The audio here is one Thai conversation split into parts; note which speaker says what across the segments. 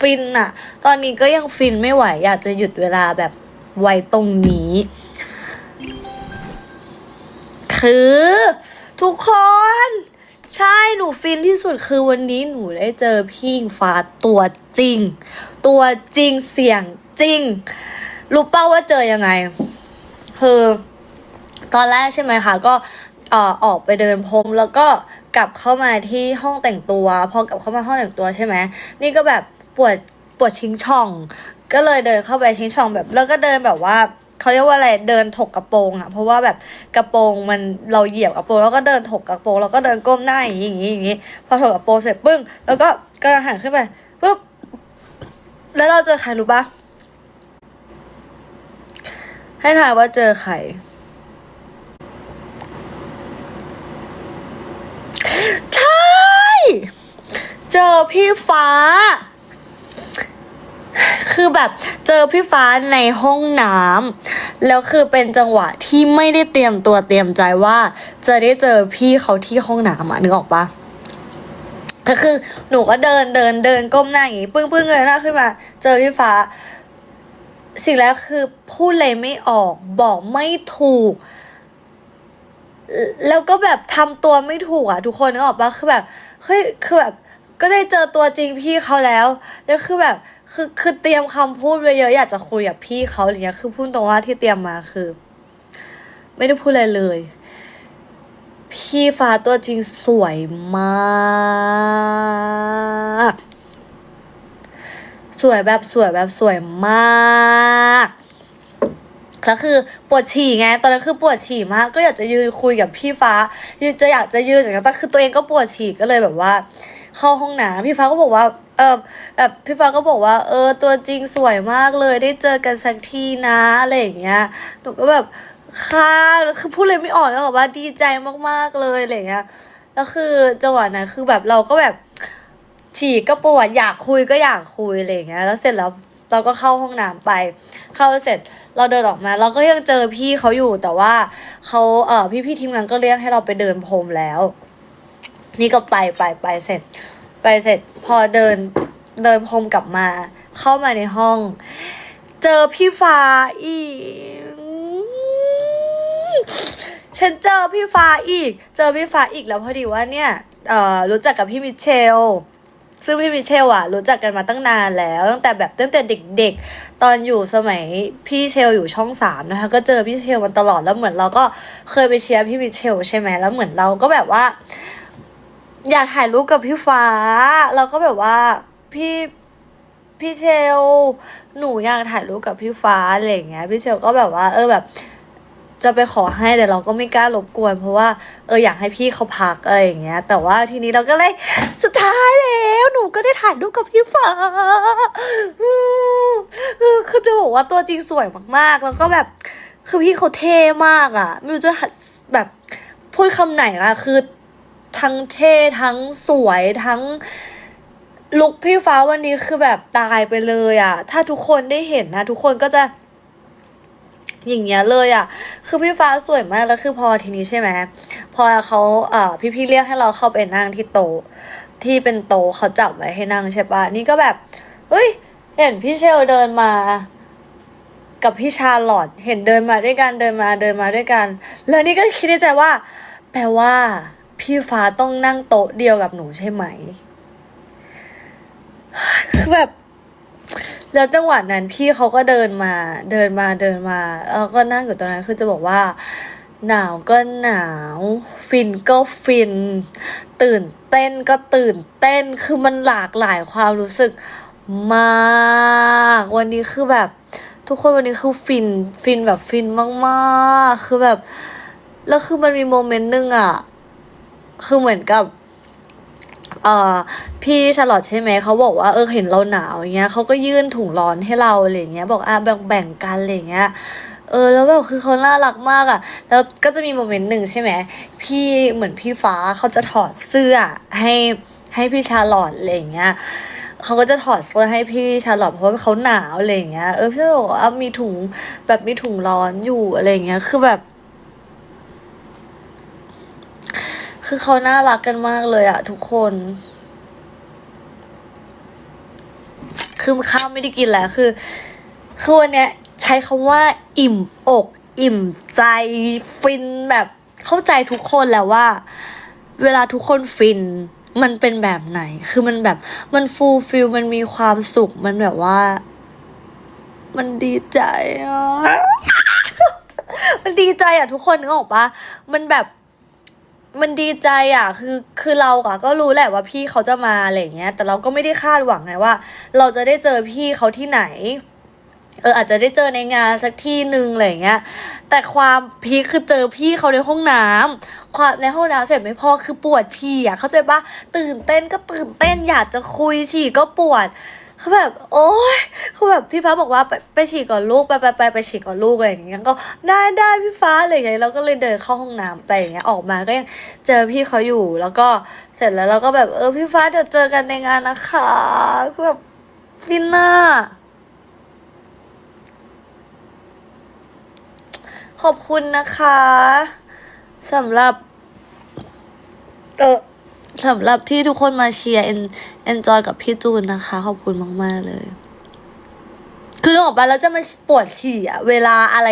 Speaker 1: ฟินอะตอนนี้ก็ยังฟินไม่ไหว อยากจะหยุดเวลาแบบไว้ตรงนี้ คือ ทุกคน ใช่หนูฟินที่สุดคือวันนี้หนูได้เจอพี่อิงฟ้าตัวจริง ตัวจริงเสียงจริง รู้เป้าว่าเจอยังไงคือตอนแรกใช่ไหมคะ ก็ออกไปเดินพรมแล้วก็กลับเข้ามาที่ห้องแต่งตัว พอกลับเข้ามาห้องแต่งตัวใช่ไหมนี่ก็แบบ ปวดปวดชิงช่อง ก็เลยเดินเข้าไปชิงช่องแบบ แล้วก็เดินแบบว่าเขาเรียกว่าอะไรเดินถกกระโปรงอะเพราะว่าแบบกระโปรงมันเราเหยียบกระโปรงแล้วก็เดินถกกระโปรงแล้วก็เดินก้มหน้าอย่างนี้อย่างนี้อย่างนี้พอถกกระโปรงเสร็จปึ้งแล้วก็ก็หันขึ้นไปปุ๊บแล้วเราเจอใครรู้ปะให้ถ่ายว่าเจอใครใช่ เจอพี่ฟ้า คือแบบเจอพี่ฟ้าในห้องน้ำแล้วคือเป็นจังหวะที่ไม่ได้เตรียมตัวเตรียมใจว่า จะได้เจอพี่เขาที่ห้องน้ำอะนึกออกปะก็คือหนูก็เดินเดินเดินก้มหน้าอย่างงี้ปึ้งปึ้งเงยหน้าขึ้นมา เจอพี่ฟ้า สิ่งแรกคือพูดเลยไม่ออก บอกไม่ถูก แล้วก็แบบทำตัวไม่ถูกอะ ทุกคนนึกออกปะคือแบบเฮ้ยคือแบบก็ได้เจอตัวจริงพี่เขาแล้ว แล้วคือแบบ คือคือเตรียมคำพูดไว้เยอะอยากจะคุยกับพี่เขาอะไรเงี้ยคือพูดตรงว่าที่เตรียมมาคือ ไม่ได้พูดอะไรเลย พี่ฟ้าตัวจริงสวยมาก สวยแบบสวยแบบสวยมากแล้วคือปวดฉี่ไงตอนนั้นคือปวดฉี่มาก ก็อยากจะยืนคุยกับพี่ฟ้าจะอยากจะยืนอย่างนั้นแต่คือตัวเองก็ปวดฉี่ก็เลยแบบว่า เข้าห้องน้ำพี่ฟ้าก็บอกว่า เออแบบพี่ฟ้าก็บอกว่า เออ ตัวจริงสวยมากเลยได้เจอกันสักทีนะอะไรอย่างเงี้ยหนูก็แบบค่ะแล้วคือพูดเลยไม่ออกแล้วบอกว่าดีใจมากๆเลยอะไรอย่างเงี้ยแล้วคือจังหวะนั้นคือแบบเราก็แบบฉี่ก็ปวดอยากคุยก็อยากคุยอะไรอย่างเงี้ยแล้วเสร็จแล้วเราก็เข้าห้องน้ำไป เข้าเสร็จเราเดินออกมา เราก็ยังเจอพี่เขาอยู่แต่ว่าเขาเออพี่พี่ทีมงานก็เรียกให้เราไปเดินพรมแล้ว นี่ก็ไปไปไปเสร็จ ไปเสร็จพอเดินเดินพรมกลับมา เข้ามาในห้อง เจอพี่ฟ้าอีก ฉันเจอพี่ฟ้าอีก เจอพี่ฟ้าอีกแล้วพอดีว่าเนี่ยเอ่อรู้จักกับพี่มิเชลซึ่งพี่มิเชลอะรู้จักกันมาตั้งนานแล้วตั้งแต่แบบตั้งแต่เด็กๆ ตอนอยู่สมัยพี่เชลอยู่ช่องสามนะคะก็เจอพี่เชลมันตลอดแล้วเหมือนเราก็เคยไปเชียร์พี่มิเชลใช่ไหมแล้วเหมือนเราก็แบบว่า อยากถ่ายรูปกับพี่ฟ้า เราก็แบบว่าพี่พี่เชล หนูอยากถ่ายรูปกับพี่ฟ้าอะไรอย่างเงี้ย พี่เชลก็แบบว่า เออแบบ จะไปขอให้แต่เราก็ไม่กล้ารบกวน เพราะว่าเอออยากให้พี่เขาพักอะไรอย่างเงี้ย แต่ว่าทีนี้เราก็เลยสุดท้ายแล้วหนูก็ได้ถ่ายรูปกับพี่ฟ้าอืมเออคือจะบอกว่าตัวจริงสวยมากๆ แล้วก็แบบคือพี่เขาเท่มากอะไม่รู้จะแบบพูดคำไหนอะคือ ทั้งเท่ทั้งสวยทั้งลุคพี่ฟ้าวันนี้คือแบบตายไปเลยอะ ถ้าทุกคนได้เห็นนะ ทุกคนก็จะ อย่างเงี้ยเลยอะ คือพี่ฟ้าสวยมากแล้วคือพอทีนี้ใช่ไหมพอเขาเอ่อพี่ๆเรียกให้เราเข้าไปนั่งที่โต๊ะที่เป็นโต๊ะเขาจับไว้ให้นั่งใช่ปะนี่ก็แบบเฮ้ย เห็นพี่เชลเดินมากับพี่ชาลอตเห็นเดินมาด้วยกันเดินมาเดินมาด้วยกัน แล้วนี่ก็คิดในใจว่า แปลว่า พี่ฟ้าต้องนั่งโต๊ะเดียวกับหนูใช่ไหม คือแบบ แล้วจังหวะนั้นพี่เขาก็เดินมา เดินมาเดินมาแล้วก็นั่งอยู่ตรงนั้นคือจะบอกว่า หนาวก็หนาว ฟินก็ฟิน ตื่นเต้นก็ตื่นเต้นคือมันหลากหลายความรู้สึกมาก วันนี้คือแบบ ทุกคนวันนี้คือฟินฟินแบบฟินมากๆ คือแบบ แล้วคือมันมีโมเมนต์หนึงอะ คือเหมือนกับเอ่อพี่ชาลอตใช่ไหมเขาบอกว่าเออเห็นเราหนาวอย่างเงี้ยเขาก็ยื่นถุงร้อนให้เราอะไรเงี้ย บอกอะแบ่งแบ่งกันอะไรเงี้ยเออแล้วแบบคือเขาน่ารักมากอะ แล้วก็จะมีโมเมนต์หนึ่งใช่ไหมพี่เหมือนพี่ฟ้าเขาจะถอดเสื้อให้ให้พี่ชาลอตอะไรเงี้ยเขาก็จะถอดเสื้อให้พี่ชาลอตเพราะว่าเขาหนาวอะไรเงี้ยเออพี่บอกว่ามีถุงแบบมีถุงร้อนอยู่อะไรเงี้ยคือแบบ คือเขาน่ารักกันมากเลยอะทุกคน คือข้าวไม่ได้กินแล้วคือคือวันเนี้ยใช้คำว่า อิ่มอก อิ่มใจฟินแบบเข้าใจทุกคนแล้วว่า เวลาทุกคนฟินมันเป็นแบบไหน คือมันแบบ มันฟูลฟิล มันมีความสุข มันแบบว่า มันดีใจอะ มันดีใจอะทุกคนนึกออกปะมันแบบ มันดีใจอะ คือคือเราอะก็รู้แหละว่าพี่เขาจะมาอะไรเงี้ย แต่เราก็ไม่ได้คาดหวังไงว่า เราจะได้เจอพี่เขาที่ไหน เอออาจจะได้เจอในงานสักที่หนึ่งอะไรเงี้ย แต่ความพีคคือเจอพี่เขาในห้องน้ำความในห้องน้ำเสร็จไม่พอคือปวดฉี่อะเข้าใจปะตื่นเต้นก็ตื่นเต้นอยากจะคุยฉี่ก็ปวด เขาแบบ โอ๊ยคือแบบพี่ฟ้าบอกว่าไปไปฉี่ก่อนลูกไปไปไปไปฉี่ก่อนลูกอะไรอย่างเงี้ยก็ได้ได้พี่ฟ้าอะไรอย่างเงี้ยเราก็เลยเดินเข้าห้องน้ำไปอย่างเงี้ยออกมาก็ยังเจอพี่เขาอยู่แล้วก็เสร็จแล้วเราก็แบบเออพี่ฟ้าเดี๋ยวเจอกันในงานนะคะคือแบบฟินน่าขอบคุณนะคะสำหรับ เออ สำหรับที่ทุกคนมาเชียร์เอ็นเอนจอยกับพี่จูนนะคะ ขอบคุณมาก ๆ เลย คือนึกออกปะแล้วจะมาปวดฉี่อะเวลาอะไร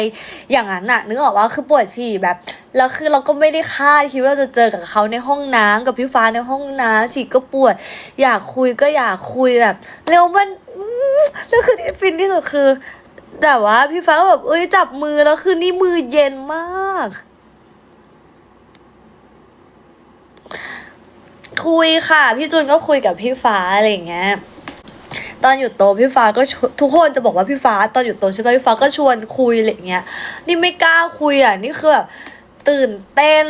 Speaker 1: อย่างนั้นอะนึกออกว่าคือปวดฉี่แบบแล้วคือเราก็ไม่ได้คาดคิดว่าเราจะเจอกับเขาในห้องน้ำกับพี่ฟ้าในห้องน้ำฉี่ก็ปวด อยากคุยก็อยากคุยแบบเร็วมันแล้วคือฟินที่สุดคือ แต่ว่าพี่ฟ้าแบบเอ้ยจับมือแล้วคือนี่มือเย็นมาก คุยค่ะ พี่จูนก็คุยกับพี่ฟ้าอะไรอย่างเงี้ยตอนอยู่โตพี่ฟ้าก็ทุกคนจะบอกว่าพี่ฟ้าตอนอยู่โตใช่ไหมพี่ฟ้าก็ชวนคุยอะไรเงี้ยนี่ไม่กล้าคุยอะนี่คือแบบตื่นเต้น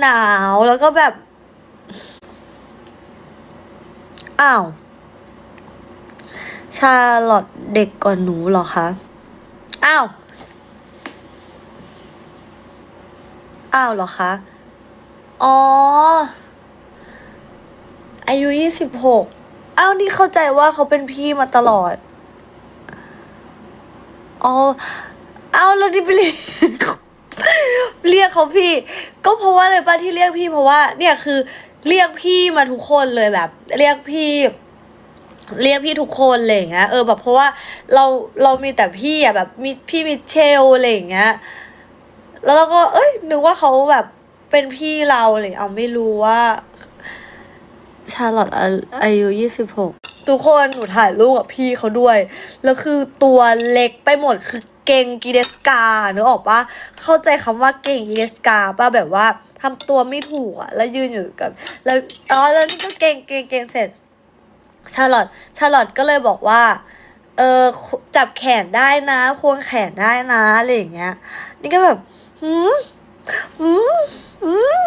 Speaker 1: หนาวแล้วก็แบบอ้าวชาลอตเด็กกว่าหนูเหรอคะอ้าวอ้าวเหรอคะอ๋อ อายุยี่สิบหกอ้าวนี่เข้าใจว่าเขาเป็นพี่มาตลอด อ๋ออ้าแล้วนี่ไปเรียกเรียกเขาพี่ ก็เพราะว่าอะไรป้าที่เรียกพี่เพราะว่า เนี่ยคือเรียกพี่มาทุกคนเลยแบบ เรียกพี่ เรียกพี่ทุกคนอะไรอย่างเงี้ยเออแบบเพราะว่าเราเรามีแต่พี่อะแบบมีพี่มิเชลอะไรอย่างเงี้ยแล้วเราก็ เอ้ยนึกว่าเขาแบบเป็นพี่เราเลยเอาไม่รู้ว่า ชาลอตอาอายุยี่สิบหกทุกคนหนูถ่ายรูปกับพี่เขาด้วย แล้วคือตัวเล็กไปหมดคือเก่งกีเดสกาเนึกอออกปะเข้าใจคำว่าเก่งกีเดสกาป่ะแบบว่าทำตัวไม่ถูกอะแล้วยืนอยู่กับแล้วอ๋อแล้วนี่ก็เก่งเก่งเก่งเสร็จ ชาลอตชาลอตก็เลยบอกว่าเออจับแขนได้นะควงแขนได้นะอะไรอย่างเงี้ย นี่ก็แบบหืมหืมหืม